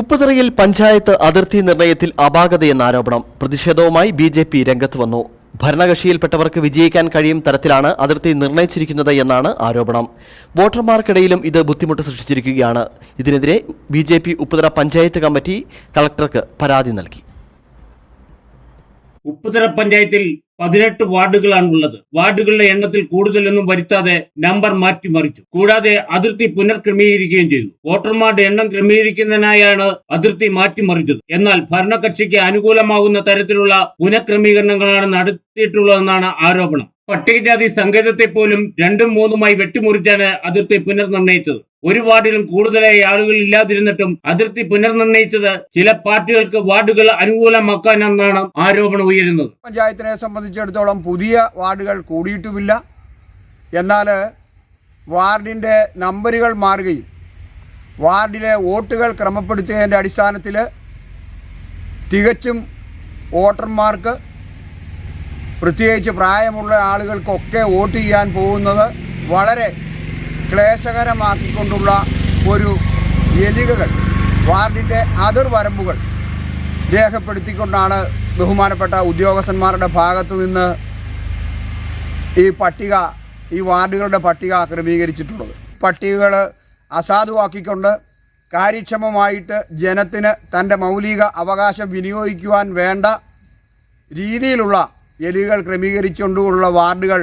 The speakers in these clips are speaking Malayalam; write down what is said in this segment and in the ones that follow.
ഉപ്പുതറയിൽ പഞ്ചായത്ത് അതിർത്തി നിർണയത്തിൽ അപാകതയെന്ന ആരോപണം. പ്രതിഷേധവുമായി ബി ജെ പി രംഗത്ത് വന്നു. ഭരണകക്ഷിയിൽപ്പെട്ടവർക്ക് വിജയിക്കാൻ കഴിയും തരത്തിലാണ് അതിർത്തി നിർണയിച്ചിരിക്കുന്നത് എന്നാണ് ആരോപണം. വോട്ടർമാർക്കിടയിലും ഇത് ബുദ്ധിമുട്ട് സൃഷ്ടിച്ചിരിക്കുകയാണ്. ഇതിനെതിരെ B J P Upputhara panchayat committee കളക്ടർക്ക് പരാതി നൽകി. ഉപ്പുതറ പഞ്ചായത്തിൽ പതിനെട്ട് വാർഡുകളാണ് ഉള്ളത്. വാർഡുകളുടെ എണ്ണത്തിൽ കൂടുതലൊന്നും വരുത്താതെ നമ്പർ മാറ്റിമറിച്ചു കൂടാതെ അതിർത്തി പുനർക്രമീകരിക്കുകയും ചെയ്തു. വോട്ടർമാരുടെ എണ്ണം ക്രമീകരിക്കുന്നതിനായാണ് അതിർത്തി മാറ്റിമറിച്ചത് എന്നാൽ ഭരണകക്ഷിക്ക് അനുകൂലമാകുന്ന തരത്തിലുള്ള പുനഃക്രമീകരണങ്ങളാണ് നടത്തിയിട്ടുള്ളതെന്നാണ് ആരോപണം. പട്ടികജാതി സങ്കേതത്തെ പോലും രണ്ടും മൂന്നുമായി വെട്ടിമുറിച്ചാണ് അതിർത്തി പുനർനിർണയിച്ചത്. ഒരു വാർഡിലും കൂടുതലായി ആളുകൾ ഇല്ലാതിരുന്നിട്ടും അതിർത്തി പുനർനിർണയിച്ചത് ചില പാർട്ടികൾക്ക് വാർഡുകൾ അനുകൂലമാക്കാനെന്നാണ് ആരോപണം ഉയരുന്നത്. പഞ്ചായത്തിനെ സംബന്ധിച്ചിടത്തോളം പുതിയ വാർഡുകൾ കൂടിയിട്ടുമില്ല. എന്നാൽ വാർഡിന്റെ നമ്പറുകൾ മാറുകയും വാർഡിലെ വോട്ടുകൾ ക്രമപ്പെടുത്തിയതിന്റെ അടിസ്ഥാനത്തിൽ തികച്ചും വോട്ടർമാർക്ക് പ്രത്യേകിച്ച് പ്രായമുള്ള ആളുകൾക്കൊക്കെ വോട്ട് ചെയ്യാൻ പോകുന്നത് വളരെ ക്ലേശകരമാക്കിക്കൊണ്ടുള്ള ഒരു എലികകൾ വാർഡിന്റെ അതിർവരമ്പുകൾ രേഖപ്പെടുത്തിക്കൊണ്ടാണ് ബഹുമാനപ്പെട്ട ഉദ്യോഗസ്ഥന്മാരുടെ ഭാഗത്തു നിന്ന് ഈ പട്ടിക ഈ വാർഡുകളുടെ പട്ടിക ക്രമീകരിച്ചിട്ടുള്ളത്. പട്ടികകൾ അസാധുവാക്കിക്കൊണ്ട് കാര്യക്ഷമമായിട്ട് ജനത്തിന് തന്റെ മൗലിക അവകാശം വിനിയോഗിക്കുവാൻ വേണ്ട രീതിയിലുള്ള എലികൾ ക്രമീകരിച്ചുകൊണ്ടുള്ള വാർഡുകൾ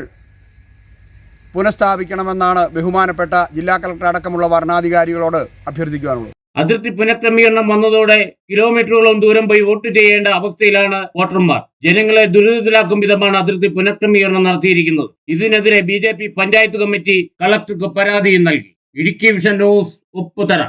പുനഃസ്ഥാപിക്കണമെന്നാണ് ബഹുമാനപ്പെട്ട ജില്ലാ കളക്ടർ അടക്കമുള്ള ഭരണാധികാരികളോട് അഭ്യർത്ഥിക്കുവാനുള്ളത്. അതിർത്തി പുനഃക്രമീകരണം വന്നതോടെ കിലോമീറ്ററോളം ദൂരം പോയി വോട്ട് ചെയ്യേണ്ട അവസ്ഥയിലാണ് വോട്ടർമാർ. ജനങ്ങളെ ദുരിതത്തിലാക്കും വിധമാണ് അതിർത്തി പുനഃക്രമീകരണം നടത്തിയിരിക്കുന്നത്. ഇതിനെതിരെ ബി പഞ്ചായത്ത് കമ്മിറ്റി കളക്ടർക്ക് പരാതിയും നൽകി. Idukki vision news Upputhara.